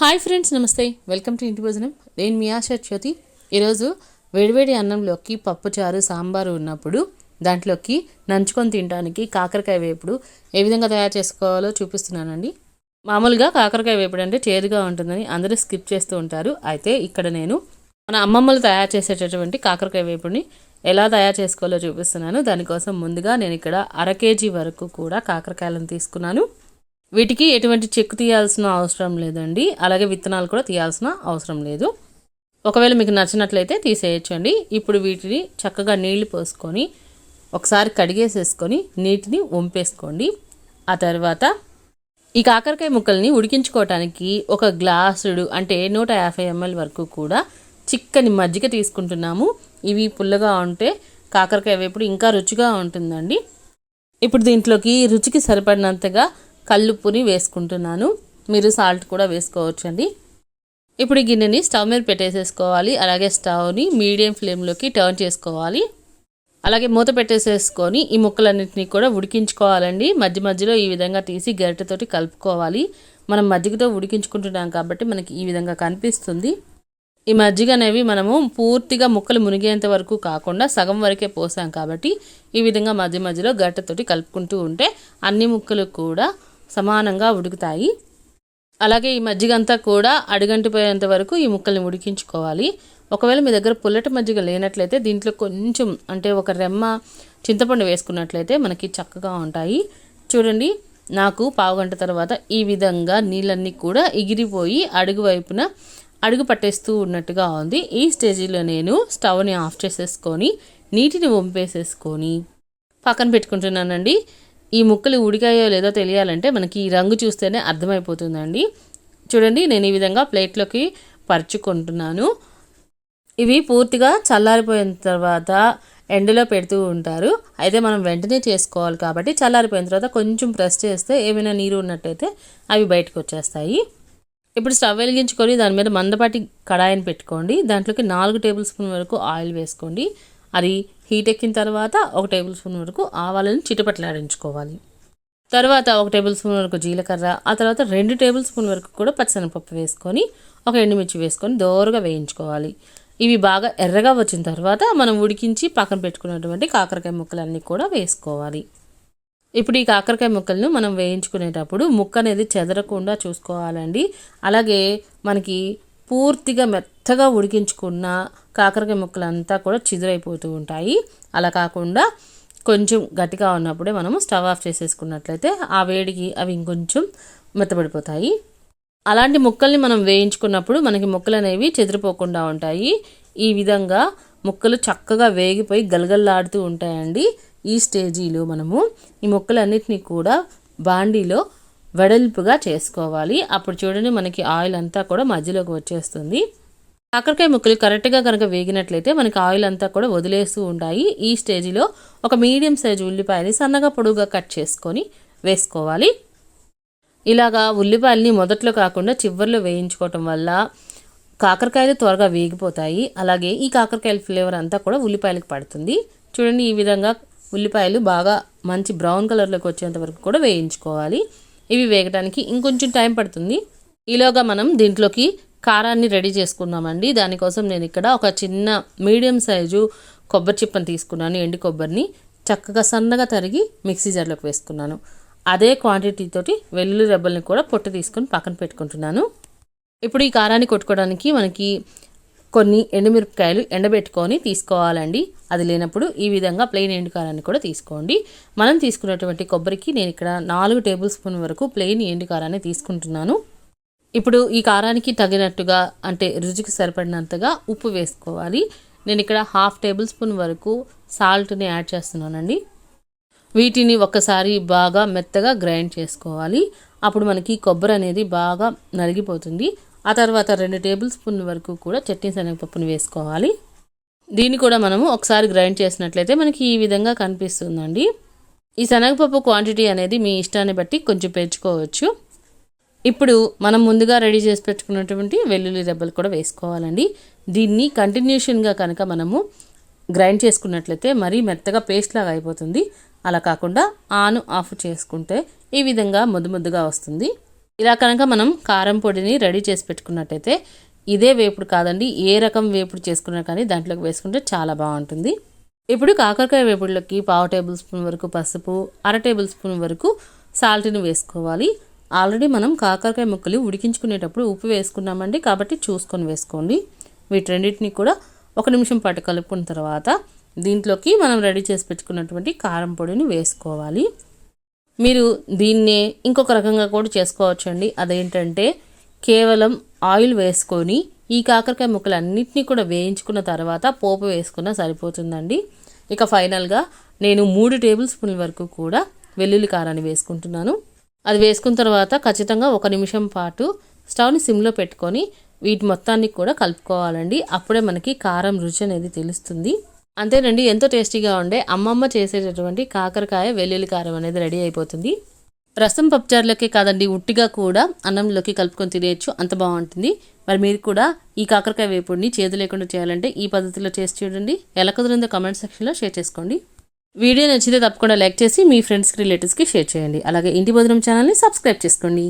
Hi friends నమస్తే. Welcome to ఇంటి భోజనం. నేను మీ ఆశా జ్యోతి ఈరోజు వేడివేడి అన్నంలోకి పప్పుచారు సాంబారు ఉన్నప్పుడు దాంట్లోకి నంచుకొని తినడానికి కాకరకాయ వేపుడు ఏ విధంగా తయారు చేసుకోవాలో చూపిస్తున్నానండి. మామూలుగా కాకరకాయ వేపుడు అంటే చేదుగా ఉంటుందని అందరూ స్కిప్ చేస్తూ ఉంటారు. అయితే ఇక్కడ నేను మన అమ్మమ్మలు తయారు చేసేటటువంటి కాకరకాయ వేపుడిని ఎలా తయారు చేసుకోవాలో చూపిస్తున్నాను. దానికోసం ముందుగా నేను ఇక్కడ అర కేజీ వరకు కూడా కాకరకాయలను తీసుకున్నాను. వీటికి ఎటువంటి చెక్కు తీయాల్సిన అవసరం లేదండి. అలాగే విత్తనాలు కూడా తీయాల్సిన అవసరం లేదు. ఒకవేళ మీకు నచ్చినట్లయితే తీసేయచ్చండి. ఇప్పుడు వీటిని చక్కగా నీళ్ళు పోసుకొని ఒకసారి కడిగేసేసుకొని నీటిని వంపేసుకోండి. ఆ తర్వాత ఈ కాకరకాయ ముక్కల్ని ఉడికించుకోవటానికి ఒక గ్లాసుడు అంటే నూట యాభై ఎంఎల్ వరకు కూడా చిక్కని మజ్జిగ తీసుకుంటున్నాము. ఇవి పుల్లగా ఉంటే కాకరకాయ వేపుడు ఇంకా రుచిగా ఉంటుందండి. ఇప్పుడు దీంట్లోకి రుచికి సరిపడినంతగా కల్లుప్పుని వేసుకుంటున్నాను. మీరు సాల్ట్ కూడా వేసుకోవచ్చండి. ఇప్పుడు గిన్నెని స్టవ్ మీద పెట్టేసేసుకోవాలి. అలాగే స్టవ్ని మీడియం ఫ్లేమ్లోకి టర్న్ చేసుకోవాలి. అలాగే మూత పెట్టేసేసుకొని ఈ ముక్కలన్నింటినీ కూడా ఉడికించుకోవాలండి. మధ్య మధ్యలో ఈ విధంగా తీసి గరిటెతోటి కలుపుకోవాలి. మనం మజ్జిగతో ఉడికించుకుంటున్నాం కాబట్టి మనకి ఈ విధంగా కనిపిస్తుంది. ఈ మజ్జిగ అనేవి మనము పూర్తిగా ముక్కలు మునిగేంత వరకు కాకుండా సగం వరకే పోసాం కాబట్టి ఈ విధంగా మధ్య మధ్యలో గరిటెతోటి కలుపుకుంటూ ఉంటే అన్ని ముక్కలు కూడా సమానంగా ఉడుకుతాయి. అలాగే ఈ మజ్జిగ అంతా కూడా అడుగంటిపోయేంత వరకు ఈ ముక్కల్ని ఉడికించుకోవాలి. ఒకవేళ మీ దగ్గర పుల్లటి మజ్జిగ లేనట్లయితే దీంట్లో కొంచెం అంటే ఒక రెమ్మ చింతపండు వేసుకున్నట్లయితే మనకి చక్కగా ఉంటాయి. చూడండి నాకు పావుగంట తర్వాత ఈ విధంగా నీళ్ళన్నీ కూడా ఎగిరిపోయి అడుగు వైపున అడుగు పట్టేస్తూ ఉన్నట్టుగా ఉంది. ఈ స్టేజీలో నేను స్టవ్ని ఆఫ్ చేసేసుకొని నీటిని వంపేసేసుకొని పక్కన పెట్టుకుంటున్నానండి. ఈ ముక్కలు ఉడికాయో లేదో తెలియాలంటే మనకి ఈ రంగు చూస్తేనే అర్థమైపోతుందండి. చూడండి నేను ఈ విధంగా ప్లేట్లోకి పరుచుకుంటున్నాను. ఇవి పూర్తిగా చల్లారిపోయిన తర్వాత ఎండలో పెడుతూ ఉంటారు. అయితే మనం వెంటనే చేసుకోవాలి కాబట్టి చల్లారిపోయిన తర్వాత కొంచెం ప్రెస్ చేస్తే ఏమైనా నీరు ఉన్నట్టయితే అవి బయటకు వచ్చేస్తాయి. ఇప్పుడు స్టవ్ వెలిగించుకొని దాని మీద మందపాటి కడాయిని పెట్టుకోండి. దాంట్లోకి నాలుగు టేబుల్ స్పూన్ వరకు ఆయిల్ వేసుకోండి. అది హీట్ ఎక్కిన తర్వాత ఒక టేబుల్ స్పూన్ వరకు ఆవాలను చిటపట్లాడించుకోవాలి తర్వాత ఒక టేబుల్ స్పూన్ వరకు జీలకర్ర ఆ తర్వాత రెండు టేబుల్ స్పూన్ వరకు కూడా పచ్చనపప్పు వేసుకొని ఒక ఎండుమిర్చి వేసుకొని దోరగా వేయించుకోవాలి. ఇవి బాగా ఎర్రగా వచ్చిన తర్వాత మనం ఉడికించి పక్కన పెట్టుకున్నటువంటి కాకరకాయ ముక్కలన్నీ కూడా వేసుకోవాలి. ఇప్పుడు ఈ కాకరకాయ ముక్కలను మనం వేయించుకునేటప్పుడు ముక్క అనేది చెదరకుండా చూసుకోవాలండి. అలాగే మనకి పూర్తిగా మెత్తగా ఉడికించుకున్న కాకరకాయ ముక్కలంతా కూడా చిదురైపోతూ ఉంటాయి. అలా కాకుండా కొంచెం గట్టిగా ఉన్నప్పుడే మనము స్టవ్ ఆఫ్ చేసేసుకున్నట్లయితే ఆ వేడికి అవి ఇంకొంచెం మెత్తబడిపోతాయి. అలాంటి ముక్కల్ని మనం వేయించుకున్నప్పుడు మనకి ముక్కలు అనేవి చెదిరిపోకుండా ఉంటాయి. ఈ విధంగా ముక్కలు చక్కగా వేగిపోయి గలగల్లాడుతూ ఉంటాయండి. ఈ స్టేజీలో మనము ఈ ముక్కలన్నిటినీ కూడా బాండీలో వెడల్పుగా చేసుకోవాలి. అప్పుడు చూడండి మనకి ఆయిల్ అంతా కూడా మధ్యలోకి వచ్చేస్తుంది. కాకరకాయ ముక్కలు కరెక్ట్గా కనుక వేగినట్లయితే మనకి ఆయిల్ అంతా కూడా వదిలేస్తూ ఉంటాయి ఈ స్టేజిలో ఒక మీడియం సైజు ఉల్లిపాయని సన్నగా పొడుగుగా కట్ చేసుకొని వేసుకోవాలి. ఇలాగా ఉల్లిపాయల్ని మొదట్లో కాకుండా చివరిలో వేయించుకోవటం వల్ల కాకరకాయలు త్వరగా వేగిపోతాయి. అలాగే ఈ కాకరకాయల ఫ్లేవర్ అంతా కూడా ఉల్లిపాయలకు పడుతుంది. చూడండి ఈ విధంగా ఉల్లిపాయలు బాగా మంచి బ్రౌన్ కలర్లోకి వచ్చేంత వరకు కూడా వేయించుకోవాలి. ఇవి వేగడానికి ఇంకొంచెం టైం పడుతుంది. ఈలోగా మనం దీంట్లోకి కారాన్ని రెడీ చేసుకున్నామండి. దానికోసం నేను ఇక్కడ ఒక చిన్న మీడియం సైజు కొబ్బరి చిప్పని తీసుకున్నాను ఎండి కొబ్బరిని. చక్కగా సన్నగా తరిగి మిక్సీ జార్లోకి వేసుకున్నాను. అదే క్వాంటిటీ తోటి వెల్లుల్లి రెబ్బల్ని కూడా పొట్టు తీసుకొని పక్కన పెట్టుకుంటున్నాను. ఇప్పుడు ఈ కారాన్ని కొట్టుకోవడానికి మనకి కొన్ని ఎండుమిరపకాయలు ఎండబెట్టుకొని తీసుకోవాలండి. అది లేనప్పుడు ఈ విధంగా ప్లెయిన్ ఎండుకారాన్ని కూడా తీసుకోండి. మనం తీసుకున్నటువంటి కొబ్బరికి నేను ఇక్కడ నాలుగు టేబుల్ స్పూన్ వరకు ప్లెయిన్ ఎండు కారాన్ని తీసుకుంటున్నాను. ఇప్పుడు ఈ కారానికి తగినట్టుగా అంటే రుచికి సరిపడినంతగా ఉప్పు వేసుకోవాలి. నేను ఇక్కడ హాఫ్ టేబుల్ స్పూన్ వరకు సాల్ట్ని యాడ్ చేస్తున్నానండి. వీటిని ఒక్కసారి బాగా మెత్తగా గ్రైండ్ చేసుకోవాలి. అప్పుడు మనకి కొబ్బరి అనేది బాగా నలిగిపోతుంది. ఆ తర్వాత రెండు టేబుల్ స్పూన్ వరకు కూడా చట్నీ శనగపప్పును వేసుకోవాలి. దీన్ని కూడా మనము ఒకసారి గ్రైండ్ చేసినట్లయితే మనకి ఈ విధంగా కనిపిస్తుందండి. ఈ శనగపప్పు క్వాంటిటీ అనేది మీ ఇష్టాన్ని బట్టి కొంచెం పెంచుకోవచ్చు. ఇప్పుడు మనం ముందుగా రెడీ చేసి పెట్టుకున్నటువంటి వెల్లుల్లి రెబ్బలు కూడా వేసుకోవాలండి. దీన్ని కంటిన్యూషన్గా కనుక మనము గ్రైండ్ చేసుకున్నట్లయితే మరీ మెత్తగా పేస్ట్ లాగా అయిపోతుంది. అలా కాకుండా ఆన్ ఆఫ్ చేసుకుంటే ఈ విధంగా ముద్దు ముద్దుగా వస్తుంది. ఇలా కనుక మనం కారం పొడిని రెడీ చేసి పెట్టుకున్నట్టయితే ఇదే వేపుడు కాదండి ఏ రకం వేపుడు చేసుకున్నా కానీ దాంట్లోకి వేసుకుంటే చాలా బాగుంటుంది. ఇప్పుడు కాకరకాయ వేపుడులోకి పావు టేబుల్ స్పూన్ వరకు పసుపు అర టేబుల్ స్పూన్ వరకు సాల్ట్ని వేసుకోవాలి. ఆల్రెడీ మనం కాకరకాయ ముక్కలు ఉడికించుకునేటప్పుడు ఉప్పు వేసుకున్నామండి కాబట్టి చూసుకొని వేసుకోండి. వీటి రెండింటిని కూడా ఒక నిమిషం పాటు కలుపుకున్న తర్వాత దీంట్లోకి మనం రెడీ చేసి పెట్టుకున్నటువంటి కారం పొడిని వేసుకోవాలి. మీరు దీన్నే ఇంకొక రకంగా కూడా చేసుకోవచ్చండి. అదేంటంటే కేవలం ఆయిల్ వేసుకొని ఈ కాకరకాయ ముక్కలన్నింటినీ కూడా వేయించుకున్న తర్వాత పోపు వేసుకున్న సరిపోతుందండి. ఇక ఫైనల్గా నేను మూడు టేబుల్ స్పూన్ల వరకు కూడా వెల్లుల్లి కారాన్ని వేసుకుంటున్నాను. అది వేసుకున్న తర్వాత ఖచ్చితంగా ఒక నిమిషం పాటు స్టవ్ని సిమ్లో పెట్టుకొని వీటి మొత్తాన్ని కూడా కలుపుకోవాలండి. అప్పుడే మనకి కారం రుచి అనేది తెలుస్తుంది. అంతేనండి ఎంతో టేస్టీగా ఉండే అమ్మమ్మ చేసేటటువంటి కాకరకాయ వెల్లుల్లి కారం అనేది రెడీ అయిపోతుంది. రసం పప్పుచారులకే కాదండి ఉట్టిగా కూడా అన్నంలోకి కలుపుకొని తినేయచ్చు అంత బాగుంటుంది. మరి మీరు కూడా ఈ కాకరకాయ వేపుడిని చేదు లేకుండా చేయాలంటే ఈ పద్ధతిలో చేసి చూడండి. ఎలా కుదిరిందో కామెంట్ సెక్షన్లో షేర్ చేసుకోండి. వీడియో నచ్చితే తప్పకుండా లైక్ చేసి మీ ఫ్రెండ్స్కి రిలేటివ్స్కి షేర్ చేయండి. అలాగే ఇంటి భోజనం ఛానల్ని సబ్స్క్రైబ్ చేసుకోండి.